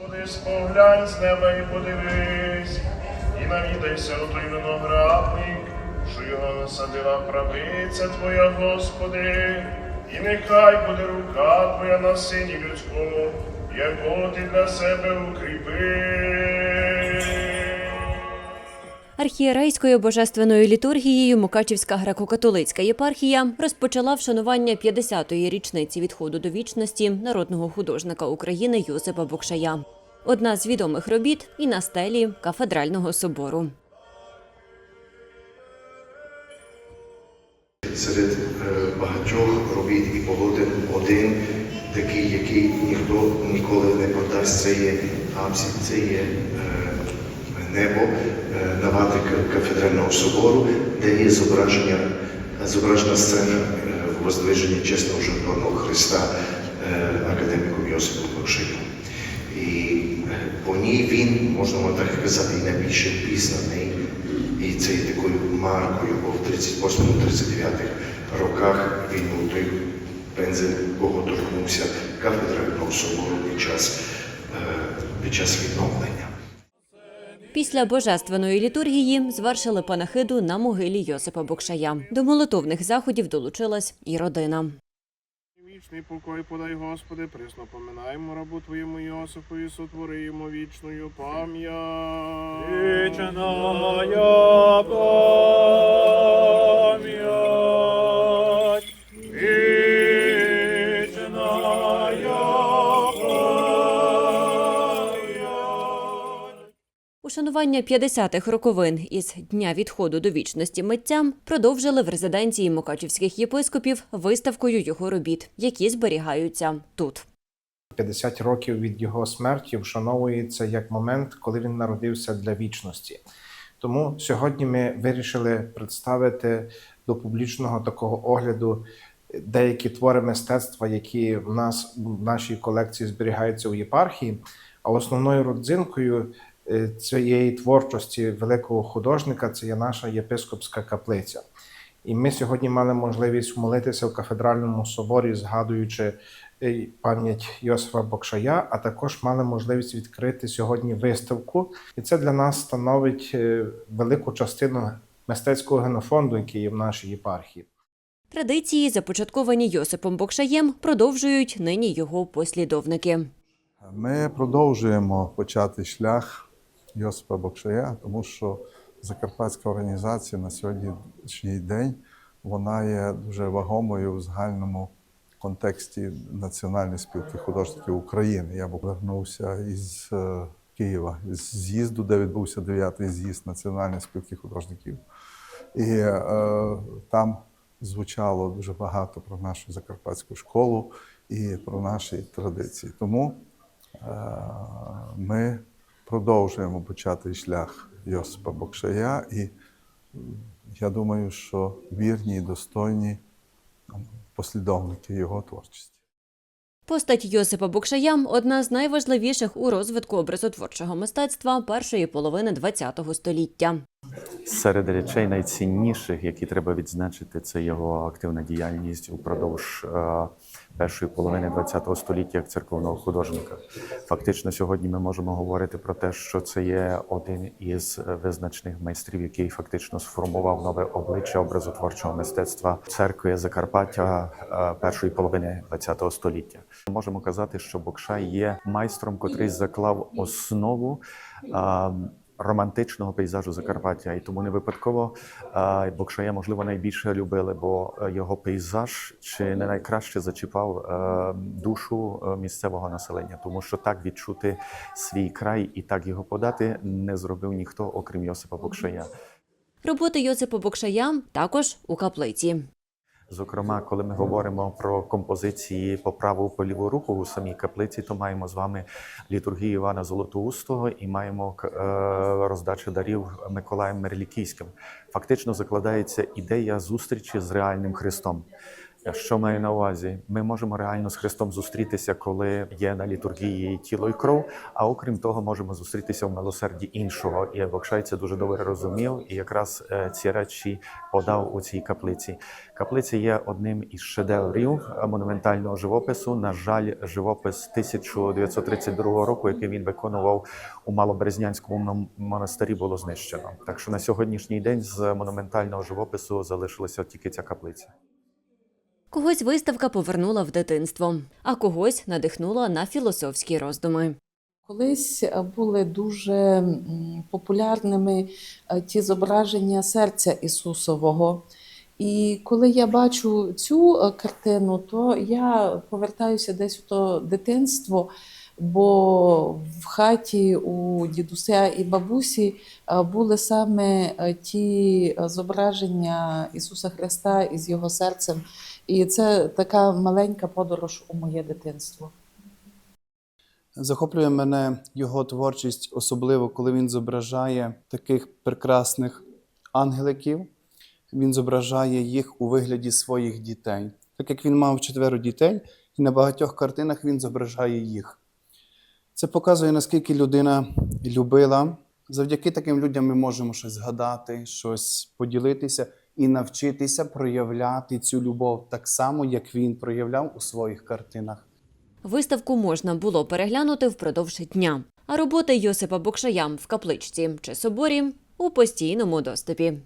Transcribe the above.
Господи, споглянь з неба і подивись, і навідайся у той виноградник, що його насадила правиця Твоя, Господи, і нехай буде рука Твоя на сині людському, яку ти для себе укріпи. Архієрейською божественною літургією Мукачівська греко-католицька єпархія розпочала вшанування 50-ї річниці відходу до вічності народного художника України Йосипа Бокшая. Одна з відомих робіт і на стелі кафедрального собору. серед е, багатьох робіт і полотен один, такий, який ніхто ніколи не продасть, це є апсид, це є е, небо е, навати ка- кафедрального собору, де є зображення, зображена сцена е, воздвиження чесного жертвованого Христа е, академіком Йосипом Бокшею. І е, по ній він, можна так казати, і найбільше впізнаний. І це є такою маркою, бо в 38-39 роках він був той пензель, кого торкнувся кафедрального собору під час, е, під час відновлення. Після божественної літургії звершили панахиду на могилі Йосипа Бокшая. До молитовних заходів долучилась і родина. Вічний покой подай, Господи, присно поминаємо рабу Твоєму Йосифу і сотворимо вічною пам'ять, Ушанування 50-х роковин із дня відходу до вічності митцям продовжили в резиденції мукачівських єпископів виставкою його робіт, які зберігаються тут. 50 років від його смерті вшановується як момент, коли він народився для вічності. Тому сьогодні ми вирішили представити до публічного такого огляду деякі твори мистецтва, які в нас в нашій колекції зберігаються у єпархії. А основною родзинкою цієї творчості великого художника це є наша єпископська каплиця. І ми сьогодні мали можливість молитися в кафедральному соборі, згадуючи е, пам'ять Йосифа Бокшая, а також мали можливість відкрити сьогодні виставку. І це для нас становить е, велику частину мистецького генофонду, який є в нашій єпархії. Традиції, започатковані Йосипом Бокшаєм, продовжують нині його послідовники. Ми продовжуємо почати шлях Йосипа Бокшая, тому що Закарпатська організація на сьогоднішній день вона є дуже вагомою в загальному контексті Національної спілки художників України. Я повернувся із е, Києва з з'їзду, де відбувся дев'ятий з'їзд Національної спілки художників. І е, там звучало дуже багато про нашу закарпатську школу і про наші традиції. Тому е, ми продовжуємо почати шлях Йосипа Бокшая, і я думаю, що вірні і достойні послідовники його творчості. Постать Йосипа Букшаям одна з найважливіших у розвитку образотворчого мистецтва першої половини ХХ століття. Серед речей найцінніших, які треба відзначити, це його активна діяльність упродовж е, першої половини ХХ століття як церковного художника. Фактично, сьогодні ми можемо говорити про те, що це є один із е, визначних майстрів, який фактично сформував нове обличчя образотворчого мистецтва церкви Закарпаття е, першої половини ХХ століття. Можемо казати, що Бокшай є майстром, котрий заклав основу. Романтичного пейзажу Закарпаття, і тому не випадково Бокшая, можливо, найбільше любили, бо е, його пейзаж чи не найкраще зачіпав е, душу е, місцевого населення, тому що так відчути свій край і так його подати не зробив ніхто, окрім Йосипа Бокшая. Роботи Йосипа Бокшая також у каплиці. Зокрема, коли ми говоримо про композиції по праву по ліву руку у самій каплиці, то маємо з вами літургію Івана Золотоустого і маємо е, роздачу дарів Миколаєм Мерлікійським. Фактично закладається ідея зустрічі з реальним Христом. Що маю на увазі? Ми можемо реально з Христом зустрітися, коли є на літургії тіло і кров. А окрім того, можемо зустрітися в милосерді іншого. І Бокшай це дуже добре розумів, і якраз е, ці речі подав у цій каплиці. Каплиця є одним із шедеврів е, монументального живопису. На жаль, живопис 1932 року, який він виконував у Малоберезнянському монастирі, було знищено. Так що на сьогоднішній день з монументального живопису залишилася тільки ця каплиця. Когось виставка повернула в дитинство, а когось надихнула на філософські роздуми. Колись е, були дуже популярними е, ті зображення серця Ісусового. І коли я бачу цю е, картину, то я повертаюся десь у то дитинство, бо в хаті у дідуся і бабусі е, були саме е, ті е, зображення Ісуса Христа із його серцем. І це така маленька подорож у моє дитинство. Захоплює мене його творчість, особливо коли він зображає таких прекрасних ангеликів. Він зображає їх у вигляді своїх дітей. Так як він мав четверо дітей, і на багатьох картинах він зображає їх. Це показує, наскільки людина любила. Завдяки таким людям ми можемо щось згадати, щось поділитися і навчитися проявляти цю любов так само, як він проявляв у своїх картинах. Виставку можна було переглянути впродовж дня, а роботи Йосипа Бокшая в капличці чи соборі у постійному доступі.